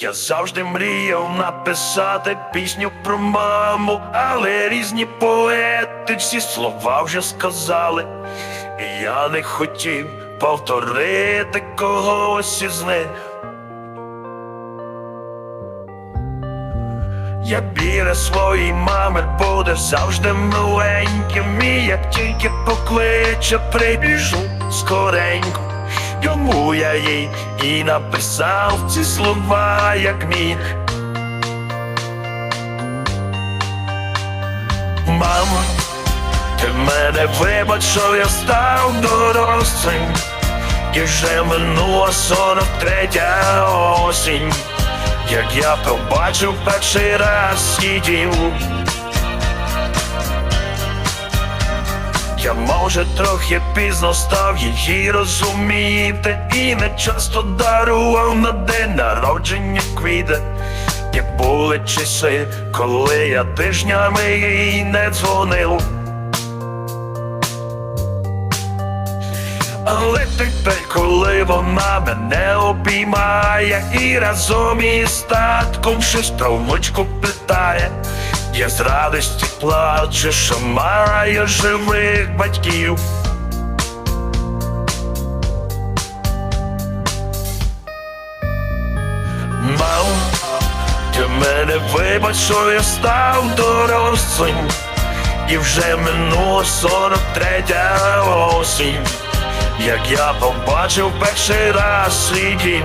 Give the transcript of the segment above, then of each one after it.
Я завжди мріяв написати пісню про маму, але різні поети всі слова вже сказали. І я не хотів повторити когось із них. Я біля своїй мами буде завжди миленьким І як тільки покличе, прибіжу скоренько Йому я їй і написав ці слова, як міг Мамо, ти мене вибач, що я став дорослим. І вже минула сорок третя осінь. Як я побачив перший раз її Я може трохи пізно став її розуміти І не часто дарував на день народження квіти. Як були часи, коли я тижнями їй не дзвонив. Але тепер, коли вона мене обіймає І разом із татком щось про внучку питає Я з радості плачу, що маю живих батьків. Мам, ти мене вибач, що я став дорослим. І вже минуло сорок третя осінь. Як я побачив перший раз свій дім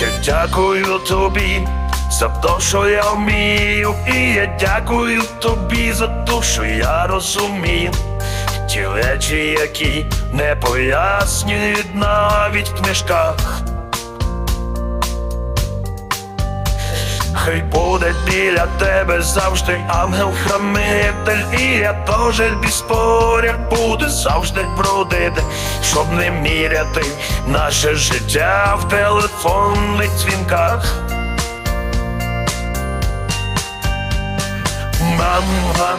Я дякую тобі за те, що я вмію, і я дякую тобі за те, що я розумію. Ті речі, які не пояснюють навіть в книжках. Хай буде біля тебе завжди ангел-хранитель І я теж без поряд буду завжди бродити Щоб не міряти наше життя в телефонних дзвінках. Мама,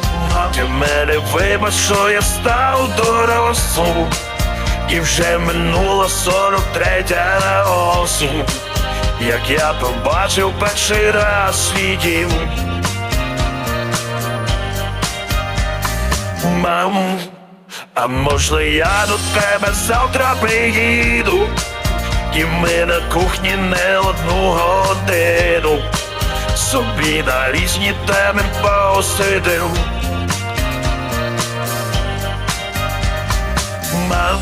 ти мене вибач, що я став дорослим. І вже минула сорок третя осінь як я побачив перший раз свій Мам, а можна я до тебе завтра приїду? І ми на кухні не одну годину. Собі на різні теми посидим. Мам